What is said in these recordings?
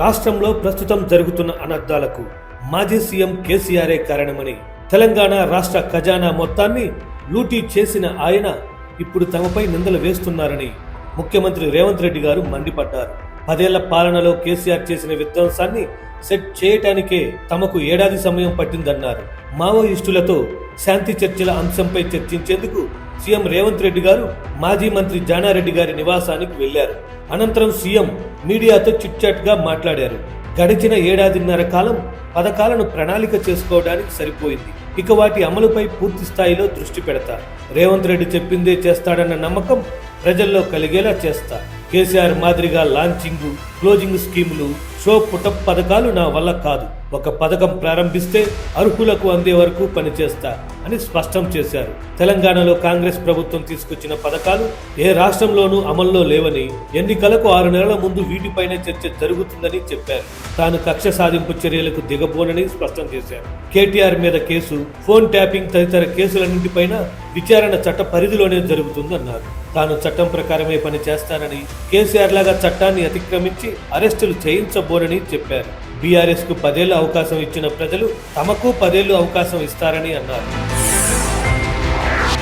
రాష్ట్రంలో ప్రస్తుతం జరుగుతున్న అనర్థాలకు మాజీ సీఎం కేసీఆరే కారణమని తెలంగాణ రాష్ట్ర ఖజానా మొత్తాన్ని లూటీ చేసిన ఆయన ఇప్పుడు తమపై నిందలు వేస్తున్నారని ముఖ్యమంత్రి రేవంత్ రెడ్డి గారు మండిపడ్డారు. పదేళ్ళ పాలనలో కేసీఆర్ చేసిన విధ్వంసాన్ని సెట్ చేయటానికే తమకు ఏడాది సమయం పట్టిందన్నారు. మావోయిస్టులతో శాంతి చర్చల అంశంపై చర్చించేందుకు సీఎం రేవంత్ రెడ్డి గారు మాజీ మంత్రి జానారెడ్డి గారి నివాసానికి వెళ్ళారు అనంతరం సీఎం మీడియాతో చిట్చాట్గా మాట్లాడారు. గడిచిన ఏడాదిన్నర కాలం పథకాలను ప్రణాళిక చేసుకోవడానికి సరిపోయింది. ఇక వాటి అమలుపై పూర్తి స్థాయిలో దృష్టి పెడతా. రేవంత్ రెడ్డి చెప్పిందే చేస్తాడన్న నమ్మకం ప్రజల్లో కలిగేలా చేస్తా. కేసీఆర్ మాదిరిగా లాంచింగ్ క్లోజింగ్ స్కీములు షో పుటప్ పథకాలు నా వల్ల కాదు. ఒక పథకం ప్రారంభిస్తే అర్హులకు అందే వరకు పనిచేస్తా అని స్పష్టం చేశారు. తెలంగాణలో కాంగ్రెస్ ప్రభుత్వం తీసుకొచ్చిన పథకాలు ఏ రాష్ట్రంలోనూ అమల్లో లేవని ఎన్నికలకు ఆరు నెలల ముందు వీటిపైనే చర్చ జరుగుతుందని చెప్పారు. తాను కక్ష సాధింపు చర్యలకు దిగబోనని స్పష్టం చేశారు. కేటీఆర్ మీద కేసు ఫోన్ ట్యాపింగ్ తదితర కేసులన్నింటిపైన విచారణ చట్ట పరిధిలోనే జరుగుతుందన్నారు. తాను చట్టం ప్రకారమే పని చేస్తానని కేసీఆర్ లాగా చట్టాన్ని అతిక్రమించి అరెస్టులు చేయించబో చేయించబోనని చెప్పారు. బీఆర్ఎస్కు పదేళ్ళు అవకాశం ఇచ్చిన ప్రజలు తమకు పదేళ్ళు అవకాశం ఇస్తారని అన్నారు.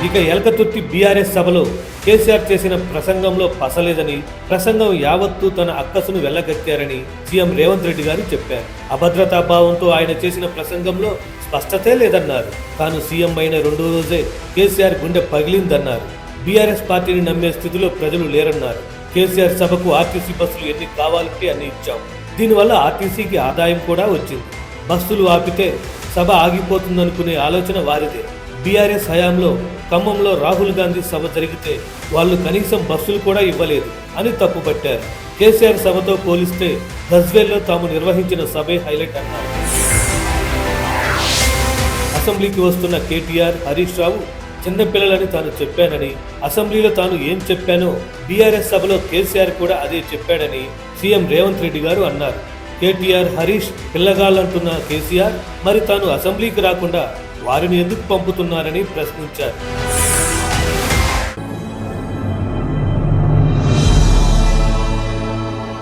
ఇక ఎలకతుర్తి బీఆర్ఎస్ సభలో కేసీఆర్ చేసిన ప్రసంగంలో పసలేదని ప్రసంగం యావత్తు తన అక్కసును వెళ్ళగక్కారని సీఎం రేవంత్ రెడ్డి గారు చెప్పారు. అభద్రతా భావంతో ఆయన చేసిన ప్రసంగంలో స్పష్టతే లేదన్నారు. తాను సీఎం అయిన రెండో రోజే కేసీఆర్ గుండె పగిలిందన్నారు. బీఆర్ఎస్ పార్టీని నమ్మే స్థితిలో ప్రజలు లేరన్నారు. కేసీఆర్ సభకు ఆర్టీసీ బస్సులు ఎన్ని కావాలంటే అన్ని ఇచ్చాం. దీనివల్ల ఆర్టీసీకి ఆదాయం కూడా వచ్చింది. బస్సులు ఆపితే సభ ఆగిపోతుందనుకునే ఆలోచన వారిదే. బీఆర్ఎస్ హయాంలో ఖమ్మంలో రాహుల్ గాంధీ సభ జరిగితే వాళ్ళు కనీసం బస్సులు కూడా ఇవ్వలేదు అని తప్పుపట్టారు. కేసీఆర్ సభతో పోలిస్తే గజ్వేల్లో తాము నిర్వహించిన సభే హైలైట్ అన్నారు. అసెంబ్లీకి వస్తున్న కేటీఆర్ హరీష్ రావు చిన్నపిల్లలని తాను చెప్పానని అసెంబ్లీలో తాను ఏం చెప్పానో బీఆర్ఎస్ సభలో కేసీఆర్ కూడా అదే చెప్పాడని సీఎం రేవంత్ రెడ్డి గారు అన్నారు. కేటీఆర్ హరీష్ పిల్లగాళ్ళంటున్న కేసీఆర్ మరి తాను అసెంబ్లీకి రాకుండా వారిని ఎందుకు పంపుతున్నారని ప్రశ్నించారు.